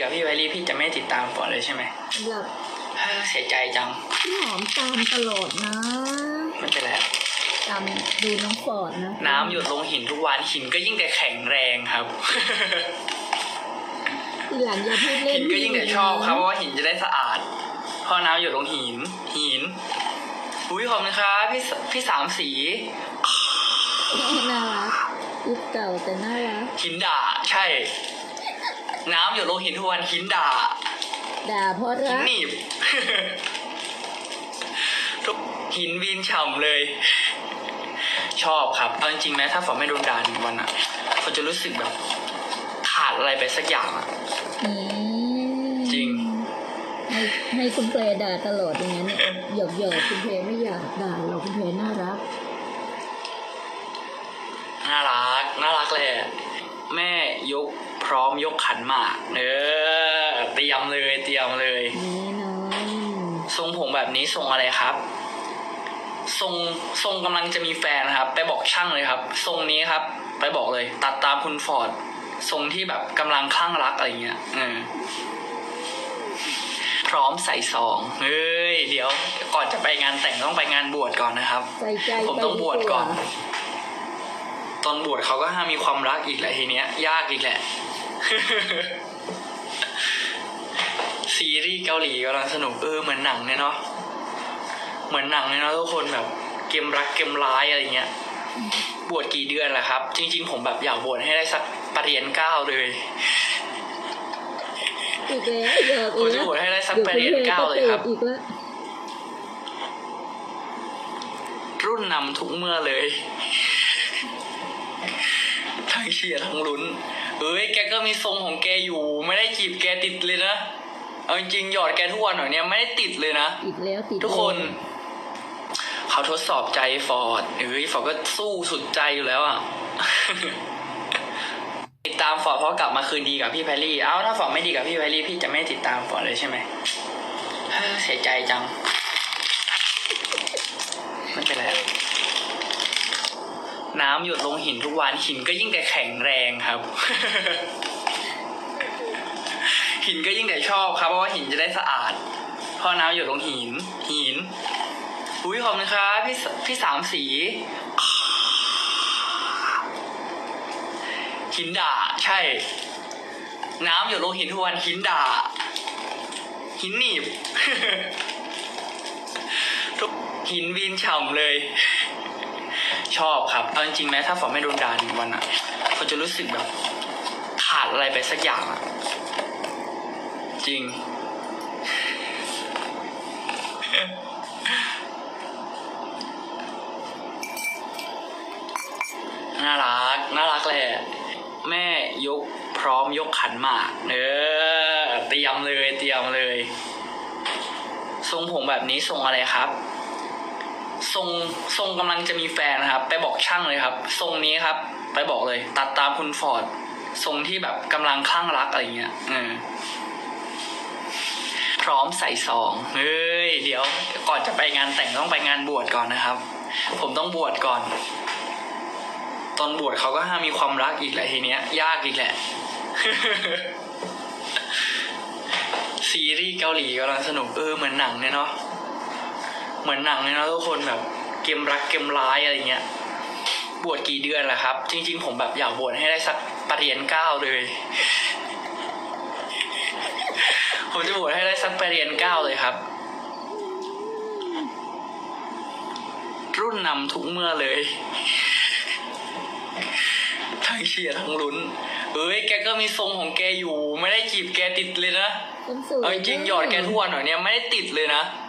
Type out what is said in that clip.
กับพี่ไวลี่พี่จะไม่ติดตามฟอร์ดเลยใช่ไหมแบบเฮ้อเสียใจจังพี่หอมตามตลอดนะ ไม่เป็นไรตามดูน้องฟอร์ดนะ น้ำหยดลงหินทุกวันหินก็ยิ่งแต่แข็งแรงครับทีหลังอย่าพูดเล่หินนก็ยิ่งแต่ชอบครับเพราะว่าหินจะได้สะอาดเพราะน้ำหยดลงหิน หินอุ้ยขอบคุณครับพี่สพี่สามสีน่ารักยุคเก่าแต่น่ารักหินด่าใช่ น้ำหยดลงหินทุกวันหินด่า ด่าเพราะหิรันกหนีบ ทุกหินวีนฉ่ำเลย ชอบครับเอาจริงๆไหมถ้าฝนไม่โดนด่าหนึ่งวันอะเขาจะรู้สึกแบบ ขาดอะไรไปสักอย่างอะ อืมจริง ให้ให้คุณเพลด่าตลอดอย่างนั้นเนี่ยหยอกหยอกๆคุณเพลไม่อยากด่าเราคุณเพลน่ารัก น่ารัก น่ารักเลยอะ แม่ยกพร้อมยกขันหมากเออเตรียมเลยเตรียมเลยแน่นอนทรงผมแบบนี้ทรงอะไรครับ ทรงทรงกำลังจะมีแฟนครับ ไปบอกช่างเลยครับ ทรงนี้ครับ ไปบอกเลย ตัดตามคุณฟอร์ดทรงที่แบบกำลังคลั่งรักอะไรเงี้ยเออพร้อมใส่ซองเฮ้ย เดี๋ยว ก่อนจะไปงานแต่งต้องไปงานบวชก่อนนะครับใส่ใจผมไปต้องบวชดีาก่อน ตอนบวชเขาก็ห้ามมีความรักอีกแหละทีเนี้ย ยากอีกแหละ ซีรีส์เกาหลีกำลังสนุกเออเหมือนหนังเนี่ยเนาะเหมือนหนังเลยเนาะทุกคนแบบเกมรักเกมร้ายอะไรเงี้ยบวชกี่เดือนล่ะครับ จริง ๆ ผมแบบอยากบวชให้ได้สักปรริญญาเก้าเลยอีกแล้วหยอกผมอีกจะแล้วบวชให้ได้สักดี๋ยวปรคุณริญเพลญาเก้าก็เลยติครัดบอีกแล้วรุ่นนำทุกเมื่อเลยทั้ง เชียร์ทั้งลุ้น เอ้ยแกก็มีทรงของแกอยู่ ไม่ได้จีบแกติดเลยนะ เอาจริงๆหยอดแกทุกวันหน่อยเนี่ยไม่ได้ติดเลยนะ ติดแล้วติดทุกคนแล้วเขาทดสอบใจฟอร์ด เอ้ยฟอร์ดก็สู้สุดใจอยู่แล้วอะติดตามฟอร์ดเพราะกลับมาคืนดีกับพี่แพรรี่ เอ้าถ้าฟอร์ดไม่ดีกับพี่แพรรี่พี่จะไม่ติดตามฟอร์ดเลยใช่ไหมเฮ้อเสียใจจัง ไม่เป็นไร น้ำหยดลงหินทุกวันหินก็ยิ่งแต่แข็งแรงครับ หินก็ยิ่งแต่ชอบครับ เพราะว่าหินจะได้สะอาดพราะน้ำหยดลงหิน หินอุ้ยขอบคุณครับพี่สพี่สามสีหินด่าใช่ น้ำหยดลงหินทุกวันหินด่าหินหนีบทุกหินวีนฉ่ำเลย ชอบครับเอาจริงๆไหมถ้าฝนไม่โดนด่าหนึ่งวันอะเขาจะรู้สึกแบบขาดอะไรไปสักอย่างอะ จริง น่ารัก น่ารักเลยอะแม่ยกพร้อมยกขันหมากเออเตรียมเลยเตรียมเลยทรงผมแบบนี้ทรงอะไรครับ ทรงทรงกำลังจะมีแฟนนะครับ ไปบอกช่างเลยครับ ทรงนี้ครับ ไปบอกเลย ตัดตามคุณฟอร์ดทรงที่แบบกำลังคลั่งรักอะไรเงี้ยเออพร้อมใส่ซองเฮ้ยเดี๋ยว ก่อนจะไปงานแต่งต้องไปงานบวชก่อนนะครับ ผมต้องบวชก่อน ตอนบวชเขาก็ห้ามมีความรักอีกแหละทีเนี้ย ยากอีกแหละ ซีรีส์เกาหลีกำลังสนุกเออเหมือนหนังเนี่ยเนาะ เหมือนหนังเลยเนาะทุกคนแบบเกมรักเกมร้ายอะไรเงี้ยบวชกี่เดือนล่ะครับ จริง ๆ ผมแบบอยากบวชให้ได้สักปรริญญาเก้าเลย ผมจะบวชให้ได้สักปรริญญาเก้าเลยครับ รุ่นนำทุกเมื่อเลยทั้งเชียร์ทั้งลุ้น เอ้ยแกก็มีทรงของแกอยู่ ไม่ได้จีบแกติดเลยนะคนสวยเอาจริงๆหยอดแกทุกวันหน่อยเนี่ยไม่ได้ติดเลยนะเ